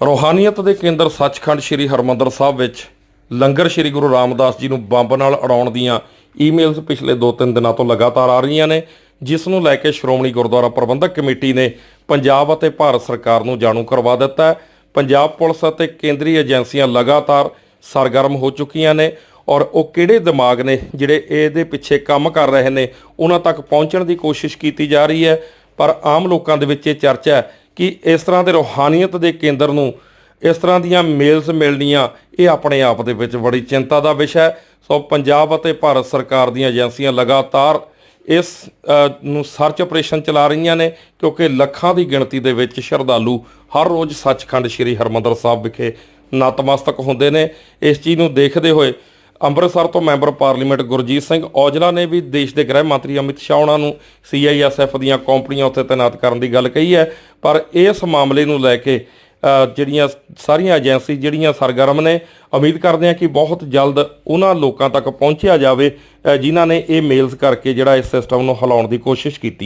ਰੋਹਾਨੀਅਤ ਦੇ ਕੇਂਦਰ ਸੱਚਖੰਡ ਸ੍ਰੀ ਹਰਮੰਦਰ ਸਾਹਿਬ ਵਿੱਚ ਲੰਗਰ ਸ੍ਰੀ ਗੁਰੂ ਰਾਮਦਾਸ ਜੀ ਨੂੰ ਬੰਬ ਨਾਲ ਉਡਾਉਣ ਦੀਆਂ ਈਮੇਲਸ ਪਿਛਲੇ 2-3 ਦਿਨਾਂ ਤੋਂ ਲਗਾਤਾਰ ਆ ਰਹੀਆਂ ਨੇ, ਜਿਸ ਨੂੰ ਲੈ ਕੇ ਸ਼੍ਰੋਮਣੀ ਗੁਰਦੁਆਰਾ ਪ੍ਰਬੰਧਕ ਕਮੇਟੀ ਨੇ ਪੰਜਾਬ ਅਤੇ ਭਾਰਤ ਸਰਕਾਰ ਨੂੰ ਜਾਣੂ ਕਰਵਾ ਦਿੱਤਾ ਹੈ। ਪੰਜਾਬ ਪੁਲਿਸ ਅਤੇ ਕੇਂਦਰੀ ਏਜੰਸੀਆਂ ਲਗਾਤਾਰ ਸਰਗਰਮ ਹੋ ਚੁੱਕੀਆਂ ਨੇ ਔਰ ਉਹ ਕਿਹੜੇ ਦਿਮਾਗ ਨੇ ਜਿਹੜੇ ਇਹਦੇ ਪਿੱਛੇ ਕੰਮ ਕਰ ਰਹੇ ਨੇ, ਉਹਨਾਂ ਤੱਕ ਪਹੁੰਚਣ ਦੀ ਕੋਸ਼ਿਸ਼ ਕੀਤੀ ਜਾ ਰਹੀ ਹੈ। ਪਰ ਆਮ ਲੋਕਾਂ ਦੇ ਵਿੱਚ ਇਹ ਚਰਚਾ ਹੈ ਕਿ ਇਸ ਤਰ੍ਹਾਂ ਦੇ ਰੋਹਾਨੀਅਤ ਦੇ ਕੇਂਦਰ ਨੂੰ ਇਸ ਤਰ੍ਹਾਂ ਦੀਆਂ ਮੇਲਸ ਮਿਲਣੀਆਂ, ਇਹ ਆਪਣੇ ਆਪ ਦੇ ਵਿੱਚ ਬੜੀ ਚਿੰਤਾ ਦਾ ਵਿਸ਼ਾ ਹੈ। ਸੋ ਪੰਜਾਬ ਅਤੇ ਭਾਰਤ ਸਰਕਾਰ ਦੀਆਂ ਏਜੰਸੀਆਂ ਲਗਾਤਾਰ ਇਸ ਨੂੰ ਸਰਚ ਆਪਰੇਸ਼ਨ ਚਲਾ ਰਹੀਆਂ ਨੇ, ਕਿਉਂਕਿ ਲੱਖਾਂ ਦੀ ਗਿਣਤੀ ਦੇ ਵਿੱਚ ਸ਼ਰਧਾਲੂ ਹਰ ਰੋਜ਼ ਸੱਚਖੰਡ ਸ੍ਰੀ ਹਰਮੰਦਰ ਸਾਹਿਬ ਵਿਖੇ ਨਤਮਸਤਕ ਹੁੰਦੇ ਨੇ। ਇਸ ਚੀਜ਼ ਨੂੰ ਦੇਖਦੇ ਹੋਏ ਅੰਮ੍ਰਿਤਸਰ ਤੋਂ ਮੈਂਬਰ ਪਾਰਲੀਮੈਂਟ ਗੁਰਜੀਤ ਸਿੰਘ ਔਜਲਾ ਨੇ ਵੀ ਦੇਸ਼ ਦੇ ਗ੍ਰਹਿ ਮੰਤਰੀ ਅਮਿਤ ਸ਼ਾਹ ਉਹਨਾਂ ਨੂੰ ਸੀਆਈਐਸਐਫ ਦੀਆਂ ਕੰਪਨੀਆਂ ਉੱਤੇ ਤਾਇਨਾਤ ਕਰਨ ਦੀ ਗੱਲ ਕਹੀ ਹੈ। ਪਰ ਇਸ ਮਾਮਲੇ ਨੂੰ ਲੈ ਕੇ ਜਿਹੜੀਆਂ ਸਾਰੀਆਂ ਏਜੰਸੀ, ਜਿਹੜੀਆਂ ਸਰਗਰਮ ਨੇ, ਉਮੀਦ ਕਰਦੇ ਹਾਂ ਕਿ ਬਹੁਤ ਜਲਦ ਉਹਨਾਂ ਲੋਕਾਂ ਤੱਕ ਪਹੁੰਚਿਆ ਜਾਵੇ ਜਿਨ੍ਹਾਂ ਨੇ ਇਹ ਮੇਲਸ ਕਰਕੇ ਜਿਹੜਾ ਇਸ ਸਿਸਟਮ ਨੂੰ ਹਿਲਾਉਣ ਦੀ ਕੋਸ਼ਿਸ਼ ਕੀਤੀ ਹੈ।